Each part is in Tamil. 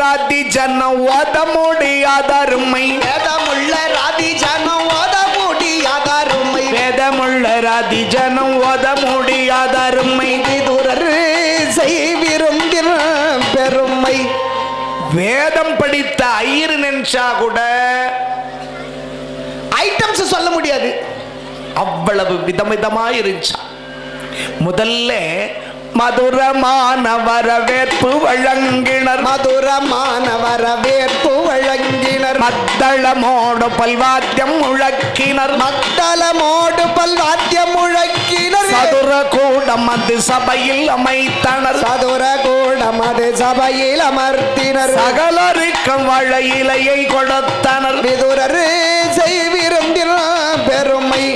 ராதி ஜனம் ஓத முடியாத அருமை வேதமுள்ள ராதி ஜனம் ஓத முடியாதாருமை வேதமுள்ள ராதி ஜனம் ஓத முடியாத அருமை விதுரர் செய்விருந்தின் பெருமை. வேதம் படித்த ஐயர் நினைச்சா கூட ஐட்டம்ஸ் சொல்ல முடியாது. அவ்வளவு விதமிதமா இருந்துச்சா முதல்ல மதுரமான வரவேற்பு வழங்கினர். மதுரமான வரவேற்பு வழங்கினர். மத்தளமோடு பல்வாத்தியம் முழக்கினர். மத்தளமோடு பல்வாத்தியம் முழக்கினர். சதுர கூடம் அது சபையில் அமைத்தனர். சதுர கூடம் அது சபையில் அமர்த்தினர். சகலருக்கும் வாழ இலையை கொடுத்தனர். விதுரர் செய்விருந்தின் பெருமை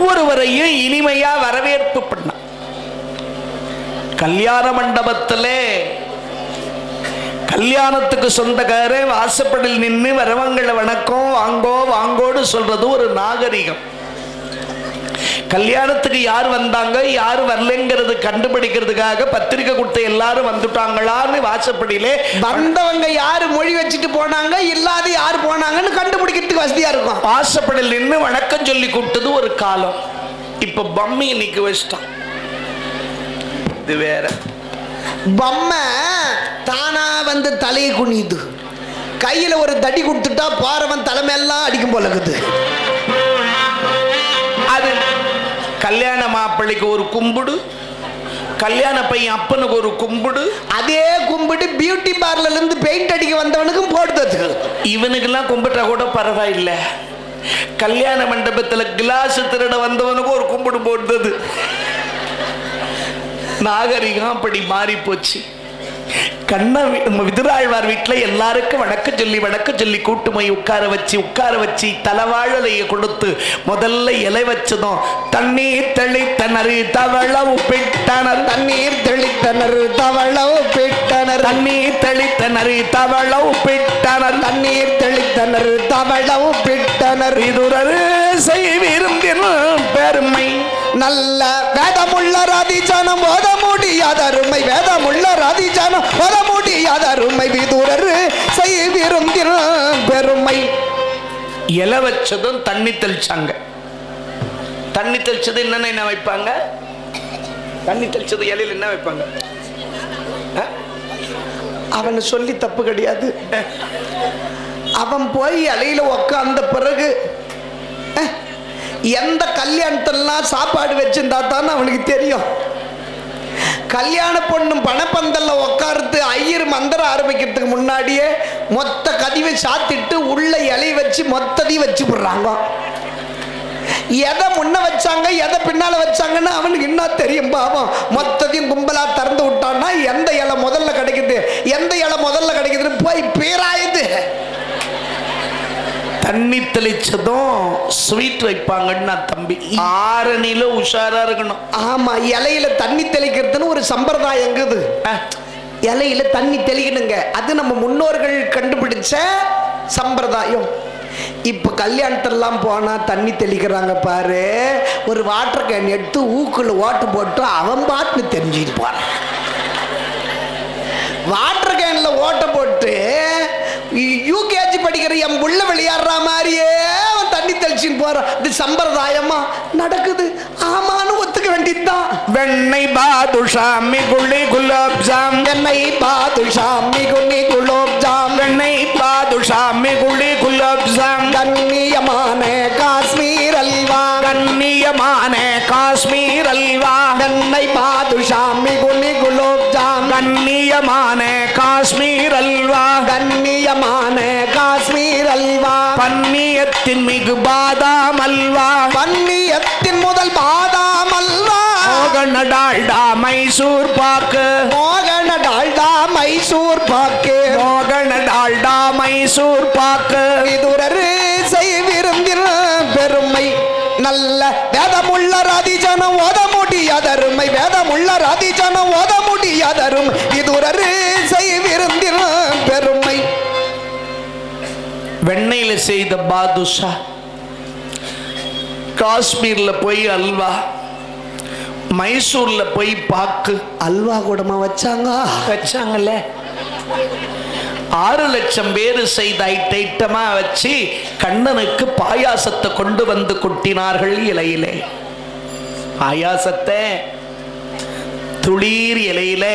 ஒவ்வொருவரையும் இனிமையா வரவேற்பு பண்ண. கல்யாண மண்டபத்திலே கல்யாணத்துக்கு சொந்தக்காரே வாசப்படில் நின்று வரவங்களை வணக்கம் வாங்கோ வாங்கோடு சொல்றது ஒரு நாகரிகம். கல்யாணத்துக்கு யார் வந்தாங்க யார் வரலைங்கிறது கண்டுபிடிக்கிறதுக்காக பத்திரிக்கை கொடுத்த எல்லாரும் வந்துட்டாங்களான்னு வாசப்படியிலே வந்தவங்க யாரு மொழி வச்சுட்டு போனாங்க இல்லாத யாரு போனாங்கன்னு கண்டுபிடிக்கிறதுக்கு வசதியா இருக்கும். வாசப்படியில் நின்று வணக்கம் சொல்லி கூப்பிட்டது ஒரு காலம். இப்ப பம்மி இன்னைக்கு வச்சிட்டான். இது வேற. பொம்மை தானா வந்து தலையை குனியுது. கையில ஒரு தடி கொடுத்துட்டா பாரவன் தலைமையெல்லாம் அடிக்கும் போல இருக்குது. கல்யாண மாப்பிள்ளைக்கு ஒரு கும்பிடு கல்யாண பையன் அப்பனுக்கு ஒரு கும்பிடு. அதே கும்பிட்டு பியூட்டி பார்லர்ல இருந்து பெயிண்ட் அடிக்க வந்தவனுக்கும் போடுறது இவனுக்கெல்லாம் கும்பிட்டா கூட பரவாயில்லை. கல்யாண மண்டபத்துல கிளாஸ் திருட வந்தவனுக்கு ஒரு கும்பிடு போடுறது நாகரிகம் அப்படி மாறி போச்சு கண்ணா வீ- நம்ம விதுராழ்வார் வீட்டில் எல்லாருக்கும் வணக்கம் சொல்லி வணக்கம் சொல்லி கூட்டு போய் உட்கார வச்சு உட்கார வச்சு தலவாழலையை கொடுத்து முதல்ல இலை வச்சதும் தண்ணீர் தெளித்தனர் தவள உப்பிட்டனர் தண்ணீர் தெளித்தனர் தவளவு பிட்டனர். தண்ணீர் தெளித்தனர் தவள உப்பிட்டனர் தண்ணீர் தெளித்தனர் தவளவு பிட்டனர். விதுரர் செய்விருந்தின் பெருமை நல்ல வேதமுள்ள ரதிஜனம் ஓத முடியாத அருமை. வேதமுள்ள ரதிஜனம் ஓத முடியாத அருமை. விதுரர் செய்விருந்தின் பெருமை. இலை வச்சதும் தண்ணி தெளிச்சாங்க. தண்ணி தெளிச்சது என்னென்ன என்ன வைப்பாங்க? தண்ணி தெளிச்சது இலையில என்ன வைப்பாங்க? அவனை சொல்லி தப்பு கிடையாது. அவன் போய் இலையில உக்காந்த பிறகு எந்த கல்யாணத்தெல்லாம் சாப்பாடு வச்சிருந்தா தான் அவனுக்கு தெரியும். கல்யாண பொண்ணும் பணப்பந்தல்ல உட்கார்ந்து ஐயர் மந்திரம் ஆரம்பிக்கிறதுக்கு முன்னாடியே மொத்த கதிவை சாத்திட்டு உள்ள இலைய வச்சு மொத்ததையும் வச்சு விடுறாங்க எதை முன்ன வச்சாங்க எதை பின்னால வச்சாங்கன்னு அவனுக்கு இன்னும் தெரியும் பாவம். மொத்தத்தையும் கும்பலா திறந்து விட்டான்னா எந்த இலை முதல்ல கிடைக்குது? எந்த இலை முதல்ல கிடைக்குதுன்னு போய் பேராயுது. தண்ணி தெளிச்சதும் ஸ்வீட் வைப்பாங்கன்னு நான் தம்பி. ஆரணியில உஷாரா இருக்கணும். ஆமா இலையில தண்ணி தெளிக்கிறதுன்னு ஒரு சம்பிரதாயம் ஆ, இலையில தண்ணி தெளிக்கணுங்க. அது நம்ம முன்னோர்கள் கண்டுபிடிச்ச சம்பிரதாயம். இப்ப கல்யாணத்தெல்லாம் போனா தண்ணி தெளிக்கிறாங்க பாரு. ஒரு வாட்டர் கேன் எடுத்து ஊக்குள்ள ஓட்டு போட்டு அவன் பாட்டுன்னு தெரிஞ்சுட்டு போறான். வாட்டர் கேன்ல ஓட்ட போட்டு யூகேஜி படிக்கிற என் புள்ள விளையாடுற மாதிரியே அவன் தண்ணி தெளிச்சுன்னு போறான் இது சம்பிரதாயமா? நடக்குது. ஆமான்னு ஒத்துக்க வேண்டியதுதான். வெண்ணெய் பாதுஷா மிகுளி குலாப் ஜாம் எண்ணெய் பாதுஷா மிகுனி குலோப் ஜாம் வெண்ணெய் பாதுஷா மிகுளி குலாப் ஜாம் கண்ணியமான காஷ்மீர் அல்வா. கண்ணியமான காஷ்மீர் அல்வா. எண்ணெய் பாதுஷா மிகுனி குலோப் ஜாம் கண்ணியமான காஷ்மீர் அல்வா. கண்ணியமான காஷ்மீர் அல்வா. பன்னியத்தின் மிகு பாதாம் அல்வா. பன்னியத்தின் முதல் பாதாம் அல்வா. மோகன டால்டா மைசூர் பாக்கு. மோகன டால்டா மைசூர் பாக்கு. மோகன டால்டா மைசூர் பாக்கு. விதுரர் செய்விருந்தில் பெருமை நல்ல வேதமுள்ள ராதிஜனம் ஓத முடியாதருமை வேதமுள்ள ராதிஜனம் ஓத முடியாதருமை விதுரர் செய்விருந்தில் பெருமை. வெண்ணெயில செய்த பாதுஷா காஷ்மீர்ல போய் அல்வா மைசூர்ல போய் பாக்கு. அல்வா கூடமா வச்சாங்க? வச்சாங்கல்ல. ஆறு லட்சம் பேர் செய்த ஐட்டமா வச்சு கண்ணனுக்கு பாயாசத்தை கொண்டு வந்து கொட்டினார்கள் இலையிலே. பாயாசத்தை துளீர் இலையில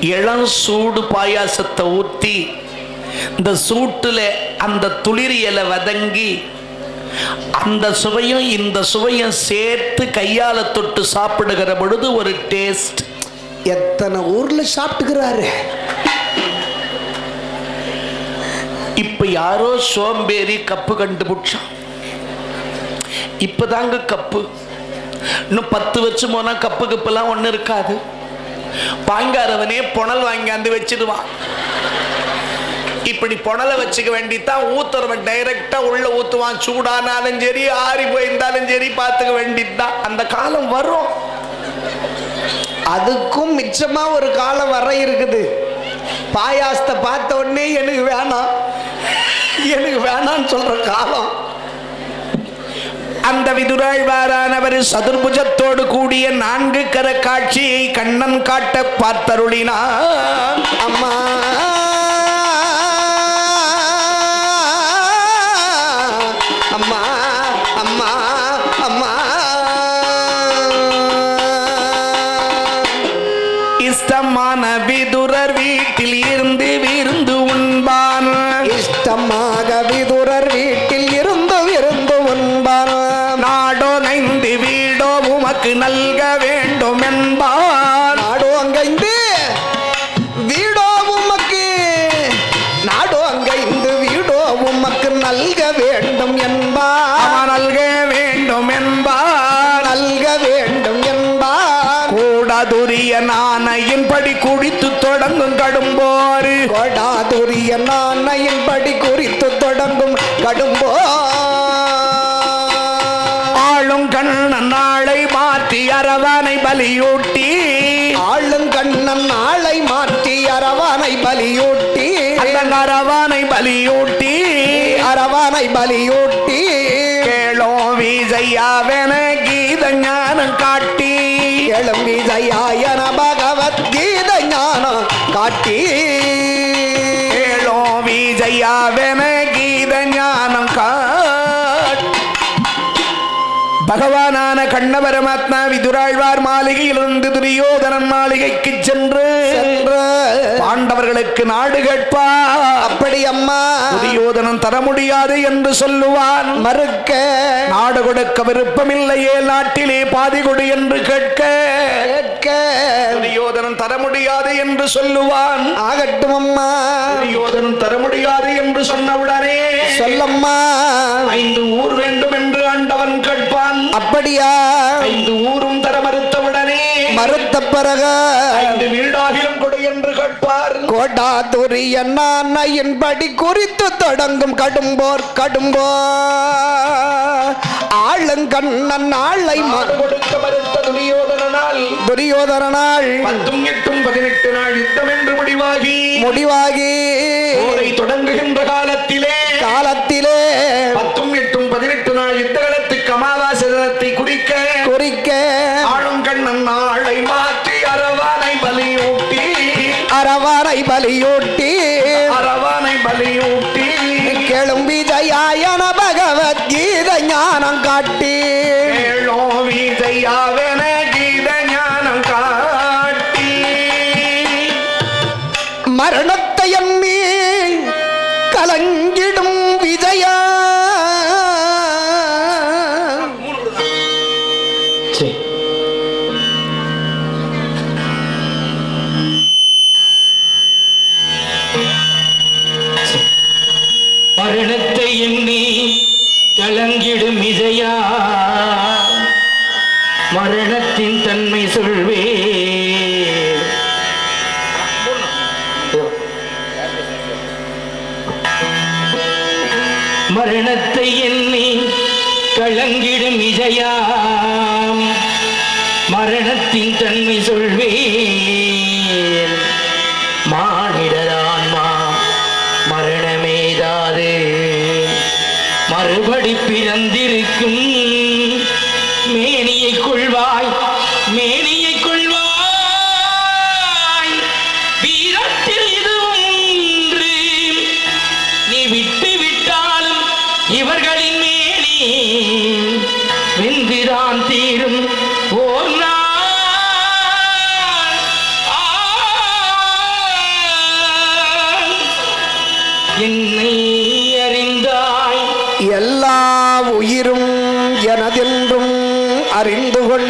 இளம் சூடு பாயாசத்தை ஊற்றி இந்த சூட்டுல அந்த துளிர் இலை வதங்கி அந்த சுவையும் இந்த சுவையும் சேர்த்து கையால தொட்டு சாப்பிடுகிற பொழுது ஒரு டேஸ்ட் எத்தனை ஊர்ல சாப்பிட்டுக்கிறாரு? இப்ப யாரோ சோம்பேறி கப்பு கண்டுபிடிச்சான் இப்பதாங்க கப்பு. இன்னும் பத்து வருஷம் போனா கப்பு கப்புலாம் ஒண்ணு இருக்காது. வாங்காதவனே புனல் வாங்கியாந்து வச்சிடுவான். இப்படி புனலை வச்சுக்க வேண்டித்தான் ஊத்துறவன் டைரக்டா உள்ள ஊத்துவான். சூடானாலும் சரி ஆறி போயிருந்தாலும் சரி பார்த்துக்க வேண்டியதுதான் அந்த காலம் வரும். அதுக்கும் மிச்சமா ஒரு காலம் வர இருக்குது. பாயாசத்தை பார்த்த உடனே எனக்கு வேணாம். எனக்கு வேணான்னு சொல்ற காலம். அந்த விதுராய்வாரானவர் சதுர்புஜத்தோடு கூடிய நான்கு கர காட்சியை கண்ணன் காட்ட பார்த்தருளினார் அம்மா. அம்மா அம்மா. கூடாதுரிய நாணையின்படி குடித்து தொடங்கும் கடும்போரு. கொடாதுரிய நாணையின்படி குறித்து தொடங்கும் கடும்போ ஆளும் கண்ணன் நாளை மாற்றி அரவனை பலியூட்டி. ஆளும் கண்ணன் நாளை மாற்றி அரவானை பலியூட்டி. அந்த அரவனை பலியூட்டி. அரவானை பலியூட்டி. விஜயாவென கீத ஞானம் காட்டி எழும்பி பகவத் கீத ஞானம் காட்டி. ஏழோ விஜயாவென கீத ஞானம் பகவானான கண்ண பரமாத்மா விதுராழ்வார் மாளிகையிலிருந்து துரியோதனன் மாளிகைக்கு சென்று பாண்டவர்களுக்கு நாடு கேட்பார். அப்படி அம்மா. துரியோதனன் தர முடியாது என்று சொல்லுவான். மறுக்க. நாடு கொடுக்க விருப்பமில்லையே நாட்டிலே பாதி கொடு என்று கேட்க. கேட்க. துரியோதனன் தர முடியாது என்று சொல்லுவான். ஆகட்டும் அம்மா. துரியோதனன் தர முடியாது என்று சொன்னவுடனே சொல்லம்மா. ஐந்து ஊர் அப்படியா? ஐந்து ஊரும் தர மறுத்தவுடனே மறுத்த பிறகு ஐந்து வீடாகிலும் கொடு என்று கேட்பார். கோடாதுரிய நாணையின்படி குறித்து தொடங்கும் கடும்போர் கடும்போ ஆளுங்கண்ணன் நாடு கொடுக்க மறுத்த துரியோதனால் துரியோதரனால் பத்தும் எட்டும் பதினெட்டு நாள் யுத்தம் என்று முடிவாகி முடிவாகி தொடங்குகின்ற காலத்திலே காலத்திலே பத்தும் எட்டும் பதினெட்டு நாள் யுத்த கண்ணன் நாளை மாற்றி அரவானை பலியூட்டி. அரவாரை பலியூட்டி. சொல்வே. மரணத்தை எண்ணி கலங்கிடும் இசையாம். மரணத்தின் தன்மை சொல்வே. மானிடரான்மா மரணமேதாது. மறுபடி பிறந்திருக்கும் மேனியை கொள்வாய். மேலி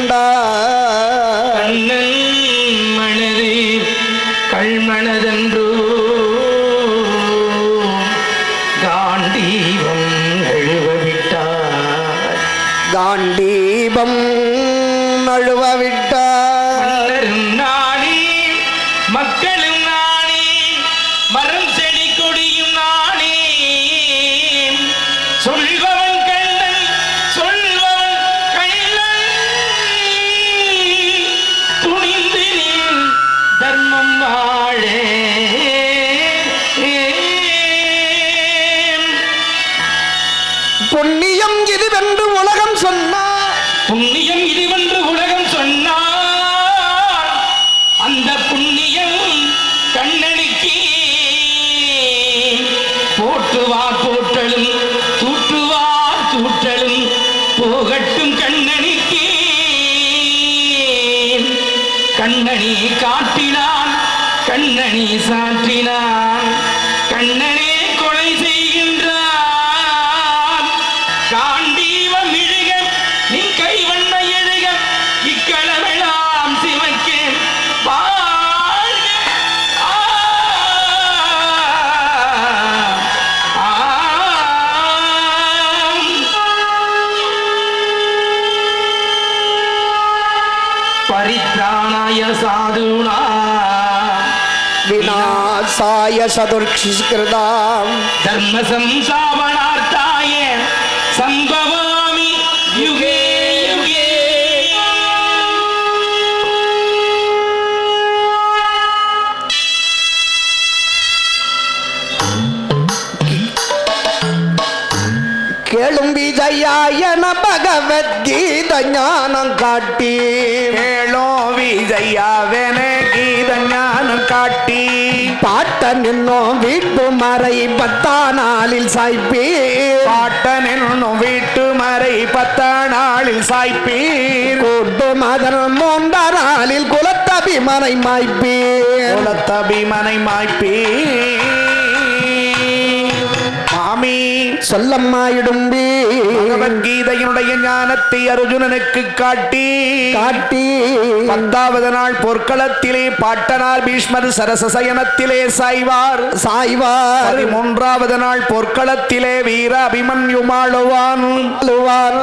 കണ്ട புண்ணியம் இதுவென்று உலகம் சொன்னார். அந்த புண்ணியம் கண்ணனுக்கு. போற்றுவார் போற்றலும் தூற்றுவார் தூற்றலும் போகட்டும் கண்ணனுக்கு. கண்ணனி காட்டினான் கண்ணனி சாற்றினான். விநாசாய சதுர்ஷிகிருதாம் தர்ம சம்சாவனார்த்தாய சம்பவாமி யுகே யுகே. கேளும் விஜயாயன பகவத்கீத ஞானம் காட்டி. கேளோ விஜயாவென காட்டி பாட்ட நின்னோம் வீட்டு மறை பத்தா நாளில் சாய்ப்பி பாட்டன் என்னும் வீட்டு மறை பத்த நாளில் சாய்ப்பீர். கூட்டு மதன் மூன்ற நாளில் குலத்தபிமனை மாய்ப்பி குலத்தபிமனை மாய்ப்பீர். மாமி சொல்லம்மா இடும்பி பகவத்கீதையினுடைய ஞானத்தை அர்ஜுனனுக்கு காட்டி. காட்டி. பத்தாவது நாள் பொற்களத்திலே பாட்டனார் பீஷ்மர் சரசசயனத்திலே சாய்வார். சாய்வார். பதிமூன்றாவது நாள் பொற்களத்திலே வீர அழுவார்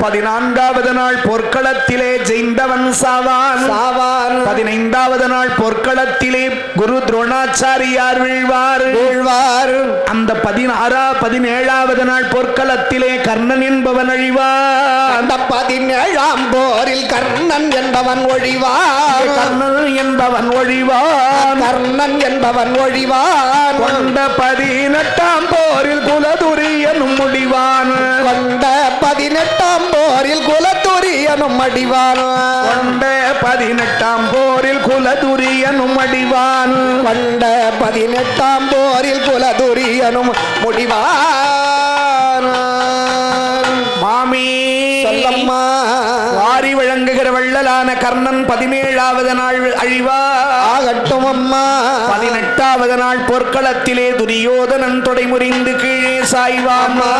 பதினான்காவது நாள் பொற்களத்திலே ஜெய்ந்தவன் சாவான். சாவார் பதினைந்தாவது நாள் பொற்களத்திலே குரு துரோணாச்சாரியார் வீழ்வார். வீழ்வார். அந்த பதினாறா பதினேழாவது நாள் பொற்களத்திலே கர்ணன் என்பவன் அழிவான். அந்த பதினேழாம் போரில் கர்ணன் என்பவன் ஒழிவார் கர்ணன் என்பவன் ஒழிவான். கர்ணன் என்பவன் ஒழிவான். கொண்ட பதினெட்டாம் போரில் குலதுரியனும் முடிவான். கொண்ட பதினெட்டாம் போரில் குலத்துரியனும் அடிவான். கொண்ட பதினெட்டாம் போரில் குலதுரியனும் அடிவான். கொண்ட பதினெட்டாம் போரில் குலதுரியனும் முடிவான். மாமி சொல்லம்மா. வாரி விளங்குகிற வள்ளலான கர்ணன் பதினேழாவது நாள் அழிவா ஆகட்டும் அம்மா. பதினெட்டாவது நாள் பொற்களத்திலே துரியோதனன் தொடை முறிந்து கீழே சாய்வாமா.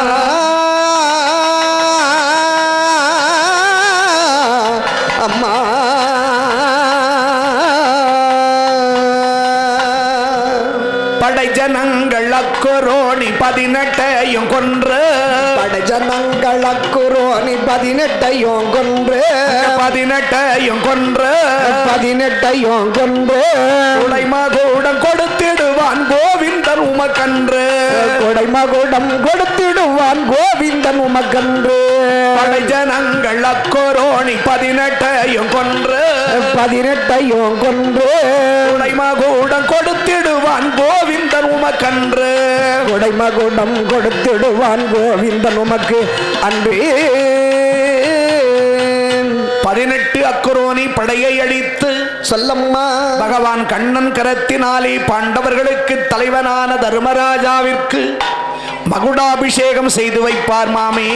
பதினெட்டையும் கொன்று. படஜனங்களக்குரோனி பதினெட்டையும் கொன்று. பதினெட்டையும் கொன்று. பதினெட்டையும் கொன்று. உடைமகூடம் கொடுத்திடுவான் கோவிந்தன் உமக்கன்று. கொடைமகுடம் கொடுத்திடுவான் கோவிந்தன் உமக்கன்று. படை ஜனங்கள் அக்கொரோணி பதினெட்டையும் கொன்று பதினெட்டையும் கொன்று உடைமகூடம் கொடுத்திடுவான் கோவிந்தன் உமக்கன்று. கொடைமகுடம் கொடுத்திடுவான் கோவிந்தன் உமக்கு அன்பே. பதினெட்டு அக்குரோனி படையை அழித்து சொல்லம்மா. பகவான் கண்ணன் கரத்தினாலே பாண்டவர்களுக்கு தலைவனான தர்மராஜாவிற்கு மகுடாபிஷேகம் செய்து வைப்பார் மாமே.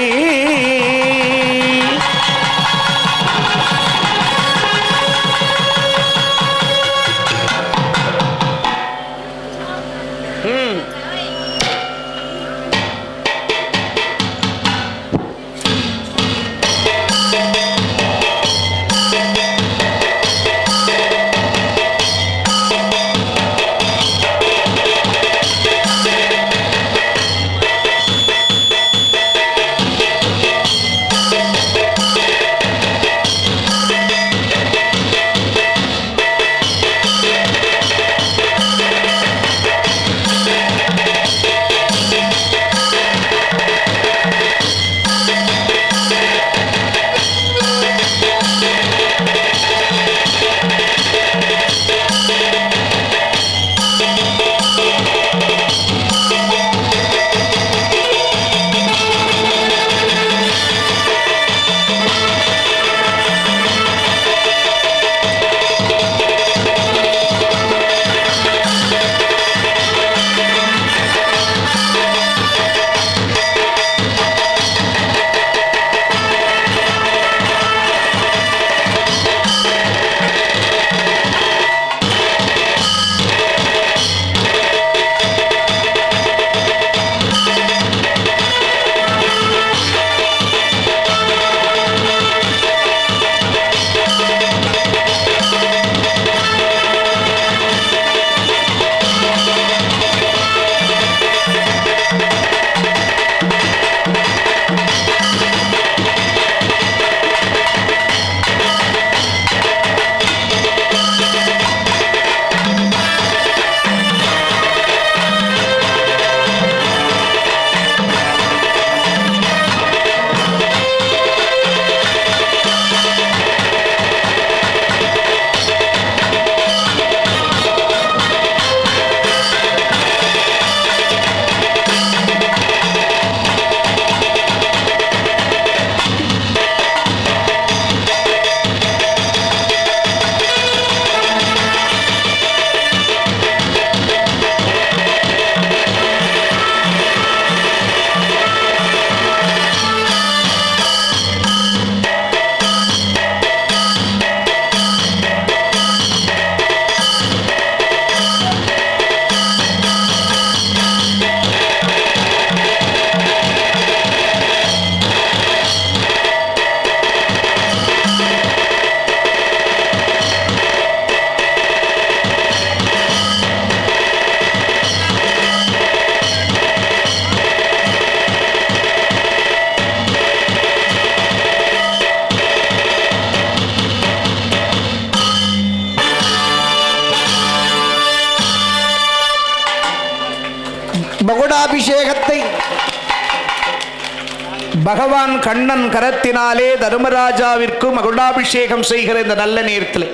பகவான் கண்ணன் கரத்தினாலே தர்மராஜாவிற்கு மகுடாபிஷேகம் செய்கிற இந்த நல்ல நேரத்தில்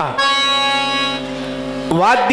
ஆ. வாத்திய